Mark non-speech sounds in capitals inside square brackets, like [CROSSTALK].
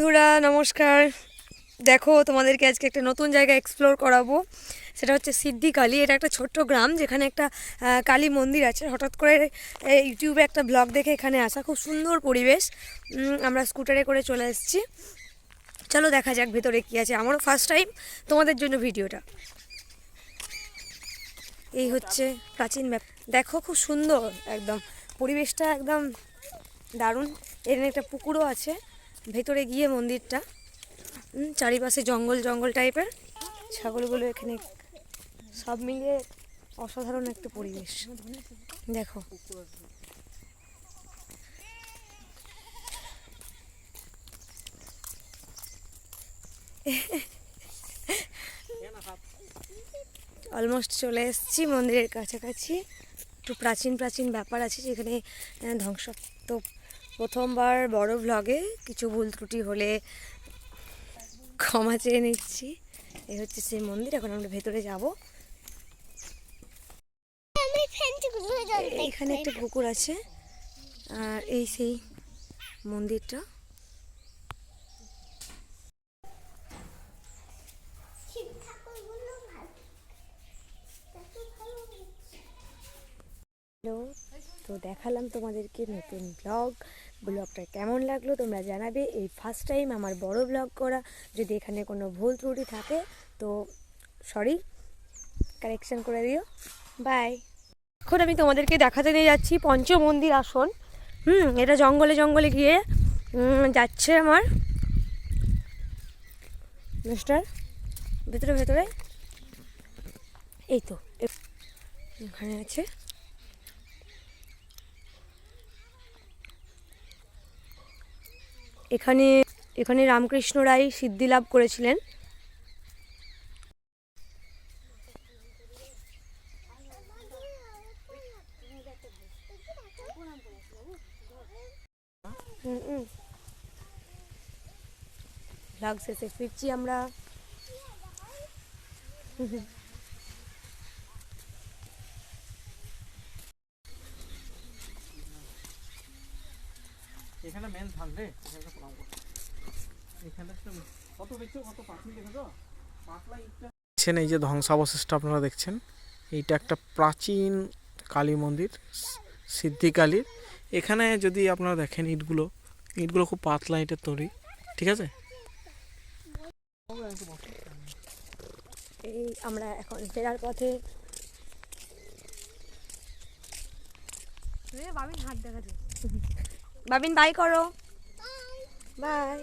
বন্ধুরা, নমস্কার। দেখো, তোমাদেরকে আজকে একটা নতুন জায়গা এক্সপ্লোর করাবো। সেটা হচ্ছে সিদ্ধিকালী। এটা একটা ছোট্ট গ্রাম, যেখানে একটা কালী মন্দির আছে। হঠাৎ করে ইউটিউবে একটা ব্লগ দেখে এখানে আসা। খুব সুন্দর পরিবেশ। আমরা স্কুটারে করে চলে এসেছি। চলো, দেখা যাক ভেতরে কী আছে। আমারও ফার্স্ট টাইম তোমাদের জন্য ভিডিওটা। এই হচ্ছে প্রাচীন ব্যাপ দেখো, খুব সুন্দর একদম। পরিবেশটা একদম দারুণ। এখানে একটা পুকুরও আছে। ভেতরে গিয়ে মন্দিরটা চারিপাশে জঙ্গল জঙ্গল টাইপের। ছাগলগুলো এখানে সব মিলিয়ে অসাধারণ একটা পরিবেশ। দেখো। অলমোস্ট চলে এসেছি মন্দিরের কাছাকাছি। একটু প্রাচীন প্রাচীন ব্যাপার আছে যেখানে আহ, ধ্বংস তো প্রথমবার বড় ভ্লগে কিছু ভুল ত্রুটি হলে ক্ষমা চেয়ে নিচ্ছি। এই হচ্ছে সেই মন্দির এখন আমরা ভেতরে যাব। এখানে একটা পুকুর আছে আর এই সেই মন্দিরটা। হ্যালো তো দেখালাম তোমাদেরকে নতুন ব্লগ ব্লগটা কেমন লাগল তোমরা জানাবে। এই ফার্স্ট টাইম আমার বড় ব্লগ করা, যদি এখানে কোনো ভুল ত্রুটি থাকে, তো সরি কারেকশন করে দিও। বাই এখন আমি তোমাদেরকে দেখাতে নিয়ে যাচ্ছি পঞ্চমন্দির আসন। হুম, এটা জঙ্গলে জঙ্গলে গিয়ে যাচ্ছে আমার মিস্টার ভেতরে ভেতরে। এই তো এখানে আছে। এখানে এখানে রামকৃষ্ণ রায় সিদ্ধি লাভ করেছিলেন। লাগছে শেষে ফিরছি আমরা। এখানে মেন এখানে প্রণাম করো এখানে কত দেখছ কত পাতলি দেখেছ পাতলা ইটটা দেখছেন এই যে ধ্বংসাবশেষ আপনারা দেখছেন। এইটা একটা প্রাচীন কালী মন্দির সিদ্ধিকালীর এখানে যদি আপনারা দেখেন ইটগুলো ইটগুলো খুব পাতলা ইটের তৈরি ঠিক আছে? এই আমরা এখন ফেরার পথে। বাবিন হাত দেখাতে [LAUGHS] বাবিন বাই করো। বাই